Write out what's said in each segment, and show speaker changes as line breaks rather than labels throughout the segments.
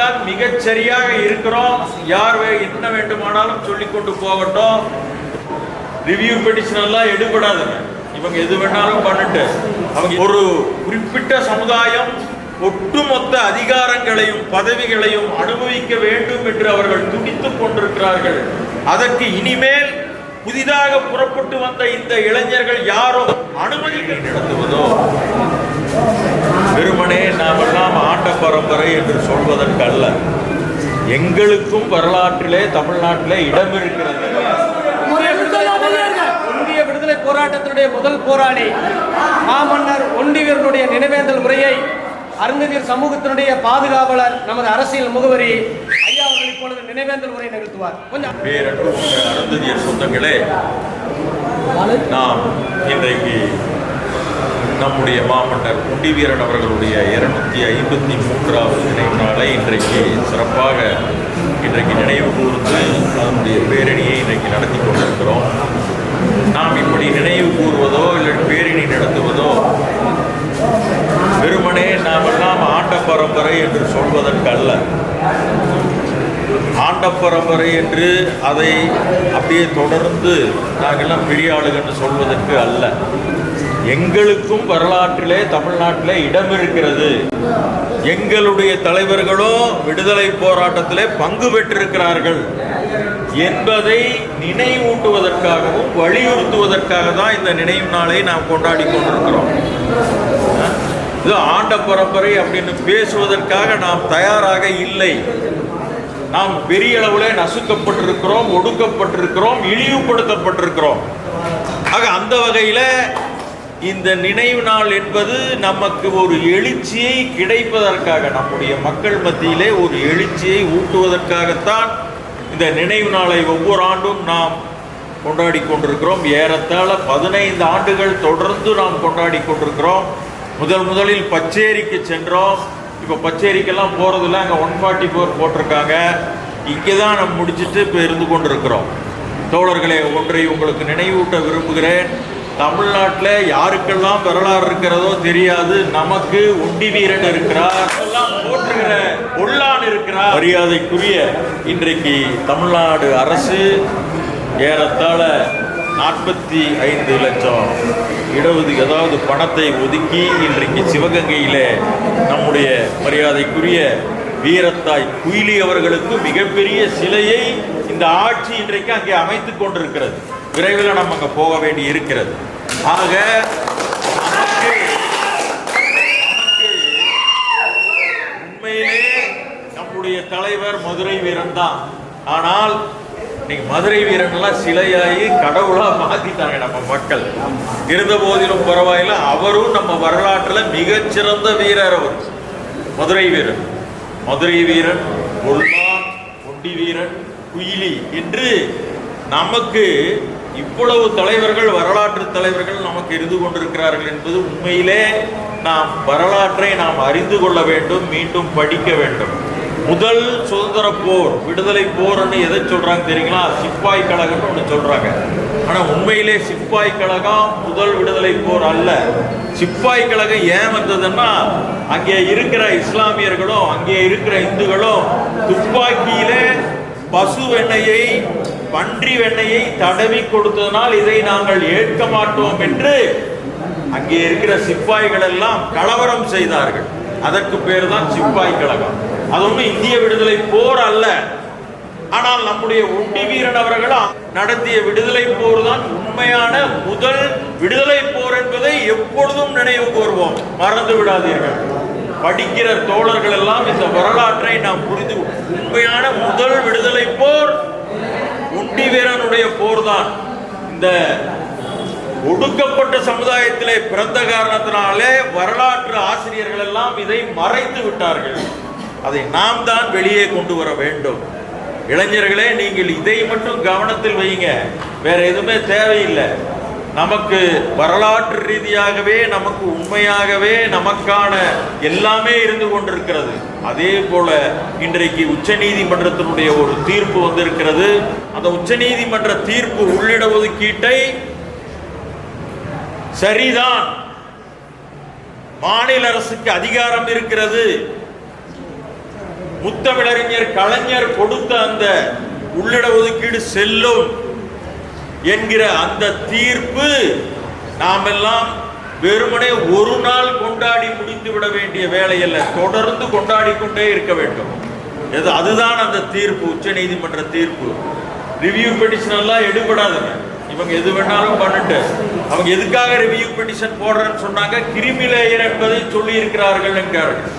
தான் மிகச்சரியாக இருக்கிறோம். யார் வே- என்ன வேண்டுமானாலும் சொல்லி கொண்டு போகட்டும். ரிவ்யூ பெட்டிஷன் எல்லாம் எடுபடாதுங்க. இவங்க எது வேணாலும் பண்ணிட்டு. அவங்க ஒரு குறிப்பிட்ட சமுதாயம் ஒட்டுமொத்த அதிகாரங்களையும் பதவிகளையும் அனுபவிக்க வேண்டும் என்று அவர்கள் துடித்துக் கொண்டிருக்கிறார்கள். அதற்கு இனிமேல் புதிதாக புறப்பட்டு வந்த இந்த இளைஞர்கள் யாரும் அனுமதிக்க நடத்துவதோ வெறுமனே நாமெல்லாம் ஆண்ட பரம்பரை என்று சொல்வதற்கு அல்ல எங்களுக்கும் வரலாற்றிலே தமிழ்நாட்டிலே இடம் இருக்கிறது.
இந்திய விடுதலை போராட்டத்தினுடைய முதல் போராளி மாமன்னர் ஒண்டிவீரனுடைய நினைவேந்தல் முறையை அருந்ததியர் சமூகத்தினுடைய பாதுகாவலர் நமது அரசியல் முகவரி ஐயா அவர்கள் இப்பொழுது நினைவேந்தல் உரை நிகழ்த்துவார் கொஞ்சம்.
பேரன்பு அருந்ததியர் சொந்தங்களே நாம் இன்றைக்கு நம்முடைய மாமன்னர் குண்டிவீரன் அவர்களுடைய இருநூத்தி ஐம்பத்தி மூன்றாவது நினைவு நாளை இன்றைக்கு சிறப்பாக இன்றைக்கு நினைவு கூர்ந்து அதனுடைய பேரணியை இன்றைக்கு நடத்தி கொண்டிருக்கிறோம். நாம் இப்படி நினைவு கூறுவதோ இல்லை பேரணி நடத்துவதோ வெறுமனே நாமெல்லாம் ஆண்ட பரம்பரை என்று சொல்வதற்கு அல்ல ஆண்ட பரம்பரை என்று அதை அப்படியே தொடர்ந்து நாங்கெல்லாம் பெரிய ஆளுகள் என்று சொல்வதற்கு அல்ல. எங்களுக்கும் வரலாற்றிலே தமிழ்நாட்டிலே இடம் இருக்கிறது. எங்களுடைய தலைவர்களும் விடுதலை போராட்டத்திலே பங்கு பெற்றிருக்கிறார்கள் என்பதை நினைவூட்டுவதற்காகவும் வலியுறுத்துவதற்காக தான் இந்த நினைவு நாளை நாம் கொண்டாடி கொண்டிருக்கிறோம். இது ஆண்ட பரம்பரை அப்படின்னு பேசுவதற்காக நாம் தயாராக இல்லை. நாம் பெரிய அளவில் நசுக்கப்பட்டிருக்கிறோம் ஒடுக்கப்பட்டிருக்கிறோம் இழிவுபடுத்தப்பட்டிருக்கிறோம். ஆக அந்த வகையில் இந்த நினைவு நாள் என்பது நமக்கு ஒரு எழுச்சியை கிடைப்பதற்காக நம்முடைய மக்கள் மத்தியிலே ஒரு எழுச்சியை ஊட்டுவதற்காகத்தான் இந்த நினைவு நாளை ஒவ்வொரு ஆண்டும் நாம் கொண்டாடி கொண்டிருக்கிறோம். ஏறத்தாழ பதினைந்து ஆண்டுகள் தொடர்ந்து நாம் கொண்டாடி கொண்டிருக்கிறோம். முதல் முதலில் பச்சேரிக்கு சென்றோம். இப்போ பச்சேரிக்கெல்லாம் போகிறதில்ல அங்கே ஒன் ஃபார்ட்டி ஃபோர் போட்டிருக்காங்க. இங்கே தான் நம்ம முடிச்சுட்டு இப்போ இருந்து கொண்டிருக்கிறோம். தோழர்களே ஒன்றை உங்களுக்கு நினைவூட்ட விரும்புகிறேன். தமிழ்நாட்டில் யாருக்கெல்லாம் வரலாறு இருக்கிறதோ தெரியாது. நமக்கு ஒண்டி வீரன் இருக்கிறார். எல்லாம் போற்றுகிற உள்ளான் இருக்கிறார். மரியாதைக்குரிய இன்றைக்கு தமிழ்நாடு அரசு ஏறத்தாழ நாற்பத்தி ஐந்து லட்சம். இடஒது ஏதாவது பணத்தை ஒதுக்கி இன்றைக்கு சிவகங்கையிலே நம்முடைய மரியாதைக்குரிய வீரத்தாய் குயிலி அவர்களுக்கு மிகப்பெரிய சிலையை இந்த ஆட்சி இன்றைக்கு அங்கே அமைத்துக் கொண்டிருக்கிறது. விரைவில் நம்ம அங்கே போக வேண்டி இருக்கிறது. ஆக உண்மையிலே நம்முடைய தலைவர் மதுரை வீரன் தான் ஆனால் இன்னைக்கு மதுரை வீரன்லாம் சிலையாகி கடவுளாக மாற்றிட்டாங்க நம்ம மக்கள். இருந்த போதிலும் பரவாயில்ல அவரும் நம்ம வரலாற்றில் மிகச்சிறந்த வீரர் அவர். மதுரை வீரன் மதுரை வீரன் கொல்லான் ஒண்டி வீரன் குயிலி என்று நமக்கு இவ்வளவு தலைவர்கள் வரலாற்று தலைவர்கள் நமக்கு இருந்து கொண்டிருக்கிறார்கள் என்பது உண்மையிலே நாம் வரலாற்றை நாம் அறிந்து கொள்ள வேண்டும் மீண்டும் படிக்க வேண்டும். முதல் சுதந்திர போர் விடுதலை போர்னு எதை சொல்றாங்க தெரியுங்களா? சிப்பாய் கழகம்னு ஒன்று சொல்றாங்க. ஆனா உண்மையிலே சிப்பாய் கழகம் முதல் விடுதலை போர் அல்ல. சிப்பாய் கழகம் ஏன் வந்ததுன்னா அங்கே இருக்கிற இஸ்லாமியர்களும் அங்கே இருக்கிற இந்துக்களும் துப்பாக்கியிலே பசு வெண்ணையை பன்றி வெண்ணையை தடவி கொடுத்ததனால் இதை நாங்கள் ஏற்க மாட்டோம் என்று அங்கே இருக்கிற சிப்பாய்கள் எல்லாம் கலவரம் செய்தார்கள். அதற்கு பேர் தான் சிப்பாய் கழகம். அது ஒன்றும் இந்திய விடுதலை போர் அல்ல. ஆனால் நம்முடைய ஒண்டி வீரன் அவர்களும் நடத்திய விடுதலை போர் தான் உண்மையான முதல் விடுதலை போர் என்பதை எப்பொழுதும் நினைவு கூறுவோம் மறந்து விடாதீர்கள். படிக்கிற தோழர்கள் எல்லாம் இந்த வரலாற்றை நாம் புரிந்து உண்மையான முதல் விடுதலை போர் உண்டி வீரனுடைய போர் தான். இந்த ஒடுக்கப்பட்ட சமுதாயத்திலே பிறந்த காரணத்தினாலே வரலாற்று ஆசிரியர்கள் எல்லாம் இதை மறைத்து விட்டார்கள். அதை நாம் தான் வெளியே கொண்டு வர வேண்டும். இளைஞர்களே நீங்கள் இதை மட்டும் கவனத்தில் வையுங்க வேற எதுவுமே தேவையில்லை. நமக்கு வரலாற்று ரீதியாகவே நமக்கு உண்மையாகவே நமக்கான எல்லாமே இருந்து கொண்டிருக்கிறது. அதே போல இன்றைக்கு உச்சநீதிமன்றத்தினுடைய ஒரு தீர்ப்பு வந்திருக்கிறது. அந்த உச்ச நீதிமன்ற தீர்ப்பு உள்ளிட ஒதுக்கீட்டை சரிதான். மாநில அரசுக்கு அதிகாரம் இருக்கிறது. முத்தமிழறிஞர் கலைஞர் கொடுத்த அந்த உள்ளிட ஒதுக்கீடு செல்லும் என்கிற அந்த தீர்ப்பு நாமெல்லாம் வெறுமனே ஒரு நாள் கொண்டாடி முடிந்து விட வேண்டிய வேலையல்ல தொடர்ந்து கொண்டாடி கொண்டே இருக்க வேண்டும். எது அதுதான் அந்த தீர்ப்பு உச்ச நீதிமன்ற தீர்ப்பு. ரிவ்யூ பெட்டிஷன் எல்லாம் எடுபடாதுங்க. இவங்க எது வேணாலும் பண்ணிட்டு அவங்க எதுக்காக ரிவ்யூ பெட்டிஷன் போடுறேன்னு சொன்னாங்க? கிருமி லேயர் என்பதை சொல்லி இருக்கிறார்கள் என்கிறார்கள்.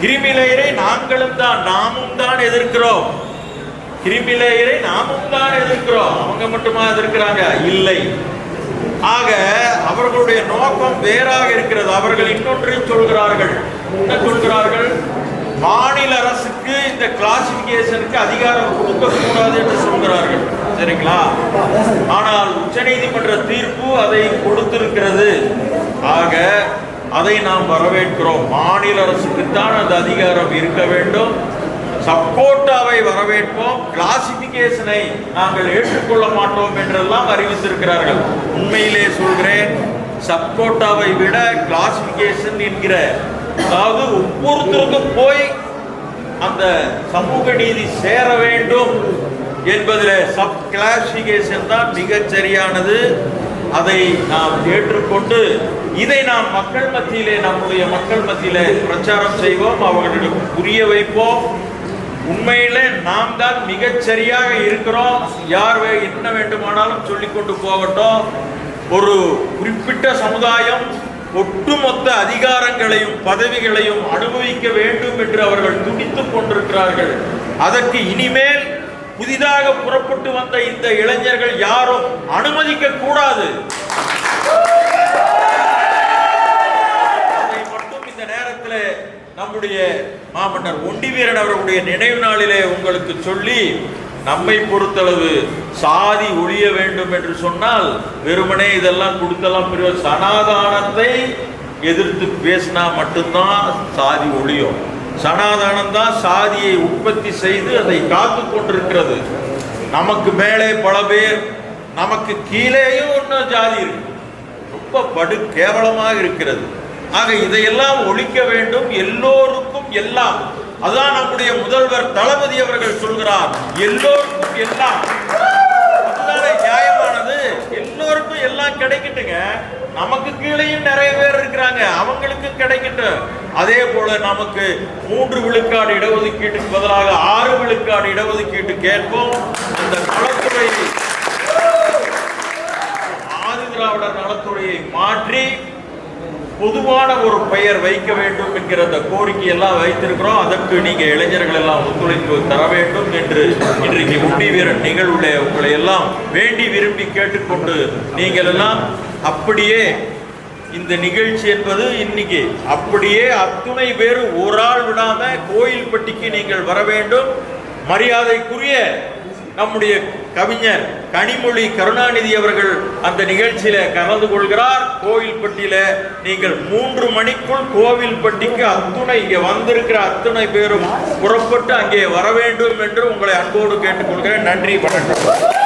கிரிமிலேயரை நாங்களும் தான் நாமும் தான் எதிர்க்கிறோம். கிருமிலேயரை நாமும் தான் எதிர்க்கிறோம். அவங்க மட்டுமா எதிர்க்கிறாங்க? இல்லை. ஆக அவர்களுடைய நோக்கம் வேறாக இருக்கிறது. அவர்கள் இன்னொன்றையும் சொல்கிறார்கள். என்ன சொல்கிறார்கள்? மாநில அரசுக்கு இந்த கிளாசிபிகேஷனுக்கு அதிகாரம் கொடுக்க கூடாது என்று சொல்கிறார்கள். சரிங்களா? ஆனால் உச்சநீதிமன்ற தீர்ப்பு அதை கொடுத்திருக்கிறது. ஆக அதை நாம் வரவேற்கிறோம். மாநில அரசுக்குத்தான் அந்த அதிகாரம் இருக்க வேண்டும். சப்கோட்டாவை வரவேற்போம். கிளாசிபிகேஷனை நாங்கள் ஏற்றுக்கொள்ள மாட்டோம் என்றெல்லாம் அறிவித்திருக்கிறார்கள். உண்மையிலே சொல்கிறேன் சப்கோட்டாவை விட கிளாசிபிகேஷன் என்கிற அதாவது ஒவ்வொருத்தருக்கும் போய் அந்த சமூக நீதி சேர வேண்டும் என்பதில் சப் கிளாசிபிகேஷன் தான் மிகச் சரியானது அதை நாம் ஏற்றுக்கொண்டு இதை நாம் மக்கள் மத்தியிலே நம்முடைய மக்கள் மத்தியிலே பிரச்சாரம் செய்வோம் அவர்களுக்கு புரிய வைப்போம். உண்மையிலே நாம் தான் மிகச்சரியாக இருக்கிறோம். யார் வே- என்ன வேண்டுமானாலும் சொல்லிக்கொண்டு போகட்டும். ஒரு குறிப்பிட்ட சமுதாயம் ஒட்டுமொத்த அதிகாரங்களையும் பதவிகளையும் அனுபவிக்க வேண்டும் என்று அவர்கள் துடித்துக் கொண்டிருக்கிறார்கள். அதற்கு இனிமேல் புதிதாக புறப்பட்டு வந்த இந்த இளைஞர்கள் யாரும் அனுமதிக்க கூடாது. அதை மட்டும் இந்த நேரத்தில் நம்முடைய மாமன்னர் ஒண்டிவீரன் அவர்களுடைய நினைவு நாளிலே உங்களுக்கு சொல்லி நம்மை பொறுத்தளவு சாதி ஒழிய வேண்டும் என்று சொன்னால் வெறுமனே இதெல்லாம் கொடுத்தெல்லாம் பெரிய சனாதானத்தை எதிர்த்து பேசினா மட்டும்தான் சாதி ஒழியும். சனாதனம் தான் சாதியை உற்பத்தி செய்து அதை காத்து கொண்டிருக்கிறது. நமக்கு மேலே பல பேர் நமக்கு கீழேயும் இன்னும் ஜாதி இருக்கு. ரொம்ப படு கேவலமாக இருக்கிறது. ஆக இதையெல்லாம் ஒழிக்க வேண்டும். எல்லோருக்கும் எல்லாம். அதான் நம்முடைய முதல்வர் தளபதி அவர்கள் சொல்கிறார். எல்லோருக்கும் எல்லாம். நியாயமானது? எல்லோருக்கும் எல்லாம் கிடைக்கட்டுங்க. நமக்கு கீழேயும் நிறைய பேர் இருக்கிறாங்க. அவங்களுக்கு கிடைக்கட்டும் அதே போல நமக்கு மூன்று விழுக்காடு இடஒதுக்கீட்டுக்கு பதிலாக ஆறு விழுக்காடு இடஒதுக்கீட்டு கேட்போம். அந்த நலத்துறை ஆதிதிராவிடர் நலத்துறையை மாற்றி பொதுவான ஒரு பெயர் வைக்க வேண்டும் என்கிற அந்த கோரிக்கை எல்லாம் வைத்திருக்கிறோம். அதற்கு நீங்க இளைஞர்கள் எல்லாம் ஒத்துழைப்பு தர வேண்டும் என்று இன்றைக்கு உண்டி வீரன் நிகழ்வுல உங்களை எல்லாம் வேண்டி விரும்பி கேட்டுக்கொண்டு நீங்கள் எல்லாம் அப்படியே இந்த நிகழ்ச்சி என்பது இன்னைக்கு அப்படியே அத்துணை பேர் ஒரு ஆள் விடாம கோயில்பட்டிக்கு நீங்கள் வர வேண்டும். மரியாதைக்குரிய நம்முடைய கவிஞர் கனிமொழி கருணாநிதி அவர்கள் அந்த நிகழ்ச்சியில கலந்து கொள்கிறார். கோவில்பட்டியில நீங்கள் மூன்று மணிக்குள் கோவில்பட்டிக்கு அத்துணை இங்கே வந்திருக்கிற அத்துணை பேரும் புறப்பட்டு அங்கே வர வேண்டும் என்று உங்களை அன்போடு கேட்டுக்கொள்கிறேன். நன்றி வணக்கம்.